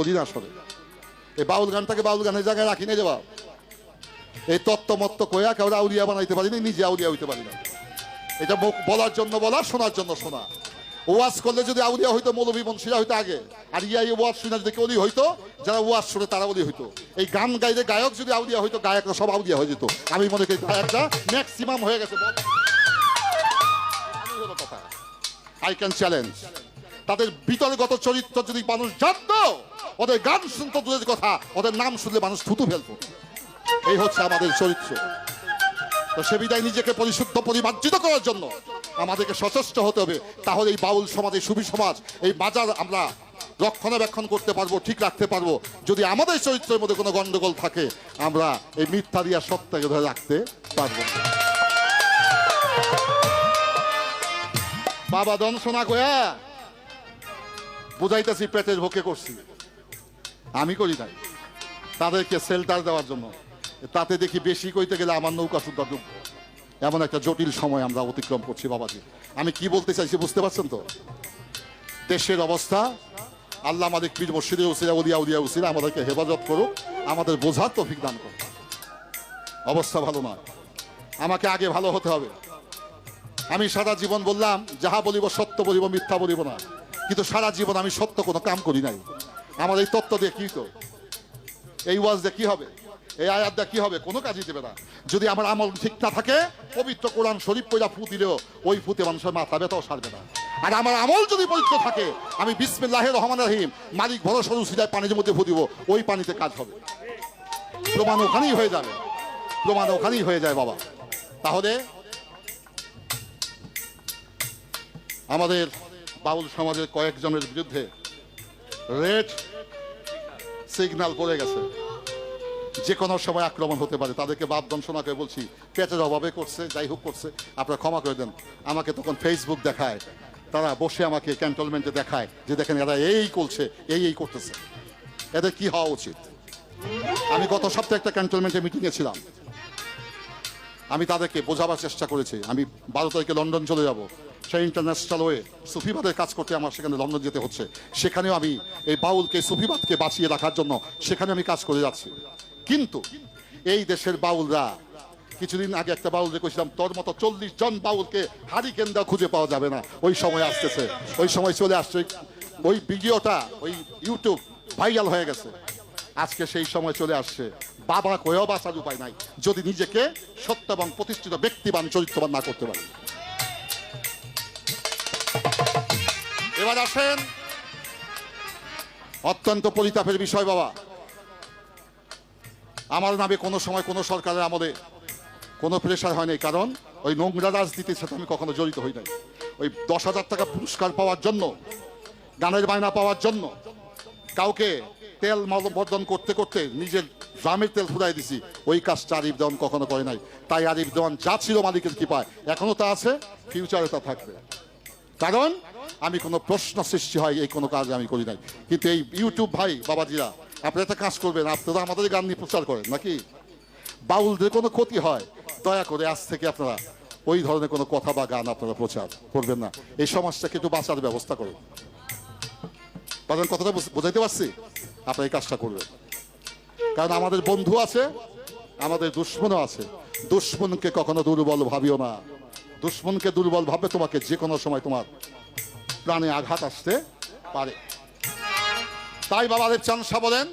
বলি না আসলে এই বাউল গানটাকে বাউল গানের জায়গায় রাখি না যে বাপ এই তত্ত্ব মত্ত কয়া কেউ আউলিয়া বানাইতে পারি না, নিজে আউলিয়া হইতে পারি না। এটা বলার জন্য বলা শোনার জন্য শোনা। ওয়াজ করলে যদি আউলিয়া হইতো, মৌলভী বংশীরা হইতো আগে। আর ইয়া এই ওয়াজ শুনে যদি কেউ হইতো, যারা ওয়াজ শুনে তারা অলি হইতো। এই গান গাইলে গায়ক যদি আউলিয়া হইতো, গায়করা সব আউলিয়া হয়ে যেত। আমি মনে করি গায়করা ম্যাক্সিমাম হয়ে গেছে। আই ক্যান চ্যালেঞ্জ তাদের বিতর্গত চরিত্র যদি মানুষ জানতো। ওদের গান শুনতো দূরের কথা, ওদের নাম শুনলে মানুষ থুতু ফেলতো। এই হচ্ছে আমাদের চরিত্র। তো সে বিদায় নিজেকে পরিশুদ্ধ, পরিমার্জিত করার জন্য আমাদেরকে সচেষ্ট হতে হবে। তাহলে এই বাউল সমাজ এই সুবি সমাজ, এই বাজার আমরা রক্ষণাবেক্ষণ করতে পারব, ঠিক রাখতে পারব। যদি আমাদের চরিত্রের মধ্যে কোনো গন্ডগোল থাকে, আমরা এই মিথ্যা দিয়া সত্যকে ধরে রাখতে পারব বাবা দংশনা কয়া বুঝাইতেছি, পেটের ভোকে করছি। আমি করি নাই। তাদেরকে সেল্টার দেওয়ার জন্য। তাতে দেখি বেশি কইতে গেলে আমার নৌকা শুদ্ধ ডুববে এমন একটা জটিল সময় আমরা অতিক্রম করছি বাবাজি। আমি কি বলতে চাইছি বুঝতে পারছেন তো? দেশের অবস্থা, আল্লাহ আমাদের পীর মসজিদে উসিরা উলিয়া উলিয়া উসিরা আমাদেরকে হেফাজত করুক, আমাদের বোঝার তৌফিক দান করুক। অবস্থা ভালো নয়। আমাকে আগে ভালো হতে হবে। আমি সারা জীবন বললাম, যাহা বলিব সত্য বলিব, মিথ্যা বলিব না। কিন্তু সারা জীবন আমি সত্য কোনো কাম করি নাই। আমার এই তত্ত্ব দিয়ে কি তো? এই ওয়াজ দিয়ে কি হবে? এই আয়াত দিয়ে কি হবে? কোনো কাজই দেবে না। যদি আমার আমল ঠিক না থাকে, পবিত্র কোরআন শরীফ পয়লা ফু দিলেও ওই ফুতে মানুষের মাথা ব্যথাও সারবে না। আর আমার আমল যদি পবিত্র থাকে, আমি বিসমিল্লাহ রহমান রহিম, মালিক ভরসা সিদায় পানির মধ্যে ফু দিব, ওই পানিতে কাজ হবে। প্রমাণ ওখানেই হয়ে যাবে। প্রমাণ ওখানেই হয়ে যায় বাবা। তাহলে আমাদের বাউল সমাজের কয়েকজনের বিরুদ্ধে রেড সিগন্যাল পড়ে গেছে। যে কোনো সময় আক্রমণ হতে পারে। তাদেরকে বাপ দংশনা করে বলছি, পেটের অভাবে করছে, যাই হোক করছে, আপনারা ক্ষমা করে দেন। আমাকে তখন ফেসবুক দেখায়। তারা বসে আমাকে ক্যান্টনমেন্টে দেখায় যে দেখেন এরা এই করছে, এই এই করতেছে। এদের কি হওয়া উচিত? আমি গত সপ্তাহে একটা ক্যান্টনমেন্টে মিটিংয়ে ছিলাম। আমি তাদেরকে বোঝাবার চেষ্টা করেছি। আমি বারো তারিখে লন্ডন চলে যাব। সেই ইন্টারন্যাশনাল ওয়ে সুফিবাদের কাজ করতে আমার সেখানে লন্ডন যেতে হচ্ছে। সেখানেও আমি এই বাউলকে, সুফিবাদকে বাঁচিয়ে রাখার জন্য সেখানে আমি কাজ করে যাচ্ছি। কিন্তু এই দেশের বাউলরা, কিছুদিন আগে একটা বাউল দেখেছিলাম, তোর মতো চল্লিশ জন বাউলকে হারি কেন্দ্র খুঁজে পাওয়া যাবে না। ওই সময় আসতেছে। ওই সময় চলে আসছে। ওই ভিডিওটা, ওই ইউটিউব ভাইরাল হয়ে গেছে। আজকে সেই সময় চলে আসছে। বাবা কয়েও বাঁচার উপায় নাই। যদি নিজেকে সত্য এবং প্রতিষ্ঠিত ব্যক্তিবান, চরিত্রবান না করতে পারে। এবার আসেন। অত্যন্ত পরিতাপের বিষয় বাবা। আমার নামে কোনো সময় কোনো সরকারের আমলে কোনো প্রেশার হয়নি কারণ ওই নোংরা রাজনীতির সাথে আমি কখনো জড়িত হই নাই। ওই দশ হাজার টাকা পুরস্কার পাওয়ার জন্য, গানের বায়না পাওয়ার জন্য কাউকে তেল মলবর্ধন করতে করতে নিজের গ্রামের তেল ফুরাই দিছি, ওই কাজটা আরিফ দেওয়ান কখনো করে নাই। তাই আরিফ দেওয়ান যা ছিল মালিকের কৃপায়, এখনও তা আছে ফিউচারে তা থাকবে। কারণ আমি কোনো প্রশ্ন সৃষ্টি হয়, এই কোনো কাজ আমি করি নাই। কিন্তু এই ইউটিউব ভাই, বাবাজিরা, আপনারা একটা কাজ করবেন, আপনারা আমাদের গান নিয়ে প্রচার করেন, নাকি? বাউলদের কোনো ক্ষতি হয়? দয়া করে আজ থেকে আপনারা ওই ধরনের কোনো কথা বা গান আপনারা প্রচার করবেন না। এই সমাজটাকে একটু বাঁচার ব্যবস্থা করুন। বাজান, কথাটা বোঝাইতে পারছি? আপনারা এই কাজটা করবেন। কারণ আমাদের বন্ধু আছে, আমাদের দুশ্মনও আছে। দুশ্মনকে কখনো দুর্বল ভাবিও না। দুশ্মনকে দুর্বল ভাবে তোমাকে যে কোনো সময় তোমার প্রাণে আঘাত আসতে পারে। তাই বাবা দেব চান শাহ বলেন